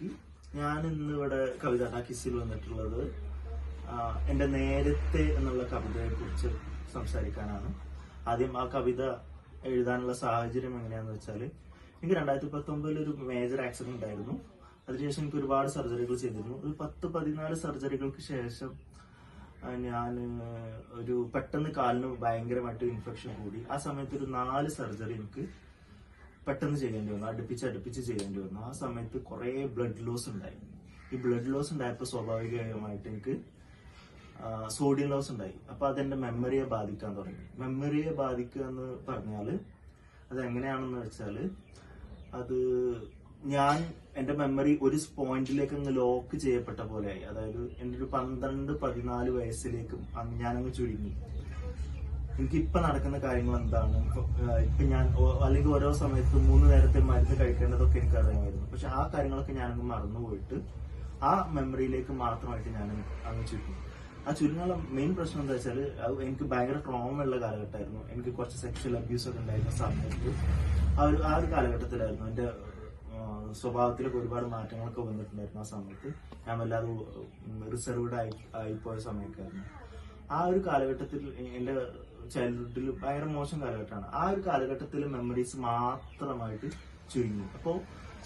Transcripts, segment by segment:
സുക്കി ഞാൻ ഇന്ന് ഇവിടെ കവിത ടാക്കിസിൽ വന്നിട്ടുള്ളത് എന്റെ നേരത്തെ എന്നുള്ള കവിതയെ കുറിച്ച് സംസാരിക്കാനാണ്. ആദ്യം ആ കവിത എഴുതാനുള്ള സാഹചര്യം എങ്ങനെയാന്ന് വെച്ചാൽ എനിക്ക് രണ്ടായിരത്തി പത്തൊമ്പതിൽ ഒരു മേജർ ആക്സിഡന്റ് ഉണ്ടായിരുന്നു. അതിനുശേഷം എനിക്ക് ഒരുപാട് സർജറികൾ ചെയ്തിരുന്നു. ഒരു പത്ത് പതിനാല് സർജറികൾക്ക് ശേഷം ഞാൻ ഒരു പെട്ടെന്ന് കാലിന് ഭയങ്കരമായിട്ട് ഇൻഫെക്ഷൻ കൂടി. ആ സമയത്ത് ഒരു നാല് സർജറി എനിക്ക് പെട്ടെന്ന് ചെയ്യേണ്ടി വന്നു അടുപ്പിച്ച് അടുപ്പിച്ച് ചെയ്യേണ്ടി വന്നു. ആ സമയത്ത് കുറെ ബ്ലഡ് ലോസ് ഉണ്ടായി. ഈ ബ്ലഡ് ലോസ് ഉണ്ടായപ്പോൾ സ്വാഭാവികമായിട്ട് എനിക്ക് സോഡിയം ലോസ് ഉണ്ടായി. അപ്പൊ അതെന്റെ മെമ്മറിയെ ബാധിക്കാൻ തുടങ്ങി. മെമ്മറിയെ ബാധിക്കുക എന്ന് പറഞ്ഞാൽ അത് എങ്ങനെയാണെന്ന് വെച്ചാൽ അത് ഞാൻ എന്റെ മെമ്മറി ഒരു പോയിന്റിലേക്ക് അങ്ങ് ലോക്ക് ചെയ്യപ്പെട്ട പോലെയായി. അതായത് എന്റെ ഒരു പന്ത്രണ്ട് പതിനാല് വയസ്സിലേക്കും ഞാനങ്ങ് ചുരുങ്ങി. എനിക്ക് ഇപ്പൊ നടക്കുന്ന കാര്യങ്ങൾ എന്താണ് ഇപ്പൊ, ഞാൻ അല്ലെങ്കിൽ ഓരോ സമയത്ത് മൂന്ന് നേരത്തെ മരുന്ന് കഴിക്കേണ്ടതൊക്കെ എനിക്ക് അറിയാമായിരുന്നു പക്ഷെ ആ കാര്യങ്ങളൊക്കെ ഞാനങ്ങ് മറന്നുപോയിട്ട് ആ മെമ്മറിയിലേക്ക് മാത്രമായിട്ട് ഞാൻ അങ്ങ് ചുരുങ്ങി. ആ ചുരുങ്ങുള്ള മെയിൻ പ്രശ്നം എന്താ വെച്ചാൽ എനിക്ക് ഭയങ്കര ട്രോമ ഉള്ള കാലഘട്ടമായിരുന്നു. എനിക്ക് കുറച്ച് സെക്ഷൽ അബ്യൂസ് ഒക്കെ ഉണ്ടായിരുന്ന സമയത്ത്. ആ ഒരു ആ ഒരു കാലഘട്ടത്തിലായിരുന്നു എന്റെ സ്വഭാവത്തിലൊക്കെ ഒരുപാട് മാറ്റങ്ങളൊക്കെ വന്നിട്ടുണ്ടായിരുന്നു ആ സമയത്ത്. ഞാൻ വല്ലാതെ റിസർവ്ഡ് ആയി ആയിപ്പോയ സമയമൊക്കെയായിരുന്നു ആ ഒരു കാലഘട്ടത്തിൽ എന്റെ ചൈൽഡ്ഹുഡിൽ ഭയങ്കര മോശം കാലഘട്ടമാണ്. ആ ഒരു കാലഘട്ടത്തിൽ മെമ്മറീസ് മാത്രമായിട്ട് ചുരുങ്ങി. അപ്പോൾ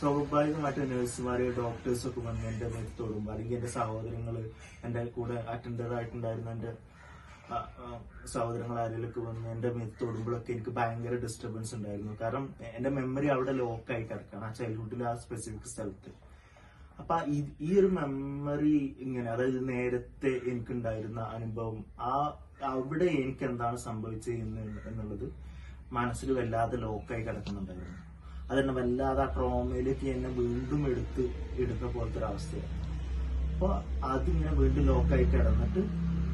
സ്വാഭാവികമായിട്ട് നഴ്സുമാര് ഡോക്ടേഴ്സ് ഒക്കെ വന്ന് എന്റെ മേത്ത് അല്ലെങ്കിൽ എന്റെ സഹോദരങ്ങൾ എന്റെ കൂടെ അറ്റൻഡർ ആയിട്ടുണ്ടായിരുന്ന എന്റെ സഹോദരങ്ങൾ ആരെങ്കിലൊക്കെ വന്ന് എന്റെ മേത്ത് തൊടുമ്പോഴൊക്കെ എനിക്ക് ഭയങ്കര ഡിസ്റ്റർബൻസ് ഉണ്ടായിരുന്നു. കാരണം എന്റെ മെമ്മറി അവിടെ ലോക്കായി കിടക്കാണ് ആ ചൈൽഡ്ഹുഡിൽ ആ സ്പെസിഫിക് സ്ഥലത്ത്. അപ്പൊ ഈ- ഒരു മെമ്മറി ഇങ്ങനെ അതായത് നേരത്തെ എനിക്കുണ്ടായിരുന്ന അനുഭവം ആ അവിടെ എനിക്ക് എന്താണ് സംഭവിച്ചത് എന്ന് എന്നുള്ളത് മനസ്സിൽ വല്ലാതെ ലോക്കായി കിടക്കുന്നുണ്ടായിരുന്നു. അതെന്നെ വല്ലാതെ ആ ട്രോമയിലേക്ക് എന്നെ വീണ്ടും എടുത്ത് എടുത്ത പോലത്തെ ഒരു അവസ്ഥയാണ് അപ്പൊ അതിങ്ങനെ വീണ്ടും ലോക്കായി കിടന്നിട്ട്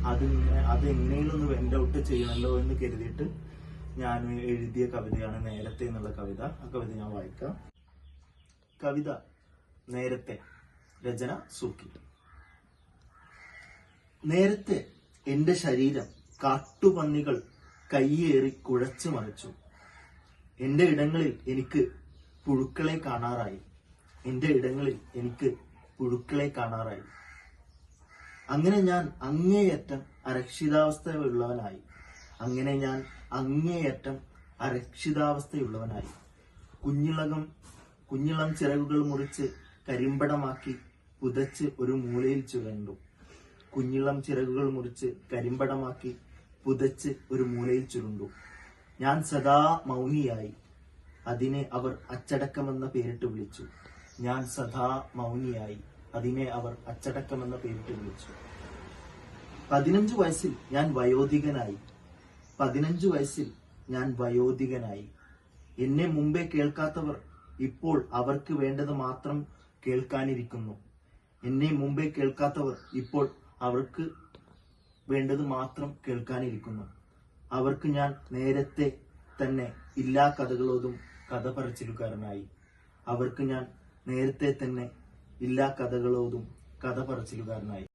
അതിങ്ങനെ അത് എങ്ങനെയും ഒന്ന് ഔട്ട് ചെയ്യണമല്ലോ എന്ന് കരുതിയിട്ട് ഞാൻ എഴുതിയ കവിതയാണ് നേരത്തെ എന്നുള്ള കവിത. ആ കവിത ഞാൻ വായിക്കാം. കവിത നേരത്തെ. രചന സൂക്കി. നേരത്തെ എന്റെ ശരീരം കാട്ടുപന്നികൾ കയ്യേറി കുഴച്ചു മറിച്ചു. എന്റെ ഇടങ്ങളിൽ എനിക്ക് പുഴുക്കളെ കാണാറായി. എന്റെ ഇടങ്ങളിൽ എനിക്ക് പുഴുക്കളെ കാണാറായി. അങ്ങനെ ഞാൻ അങ്ങേയറ്റം അരക്ഷിതാവസ്ഥയുള്ളവനായി. അങ്ങനെ ഞാൻ അങ്ങേയറ്റം അരക്ഷിതാവസ്ഥയുള്ളവനായി. കുഞ്ഞിളകം കുഞ്ഞിളം ചിറകുകൾ മുറിച്ച് കരിമ്പടമാക്കി പുതച്ച് ഒരു മൂലയിൽ ചുരണ്ടു. കുഞ്ഞിളം ചിറകുകൾ മുറിച്ച് കരിമ്പടമാക്കി പുതച്ച് ഒരു മൂലയിൽ ചുരുണ്ടു. ഞാൻ സദാ മൗനിയായി. അതിനെ അവർ അച്ചടക്കമെന്ന പേരിട്ട് വിളിച്ചു. ഞാൻ സദാ മൗനിയായി. അതിനെ അവർ അച്ചടക്കമെന്ന പേരിട്ട് വിളിച്ചു. പതിനഞ്ചു വയസ്സിൽ ഞാൻ വയോധികനായി. പതിനഞ്ചു വയസ്സിൽ ഞാൻ വയോധികനായി. എന്നെ മുമ്പേ കേൾക്കാത്തവർ ഇപ്പോൾ അവർക്ക് വേണ്ടത് മാത്രം കേൾക്കാനിരിക്കുന്നു. എന്നെ മുമ്പേ കേൾക്കാത്തവർ ഇപ്പോൾ അവർക്ക് വേണ്ടത് മാത്രം കേൾക്കാനിരിക്കുന്നു. അവർക്ക് ഞാൻ നേരത്തെ തന്നെ എല്ലാ കഥകളോടും കഥ പറച്ചിലുകാരനായി. അവർക്ക് ഞാൻ നേരത്തെ തന്നെ എല്ലാ കഥകളോടും കഥ പറച്ചിലുകാരനായി.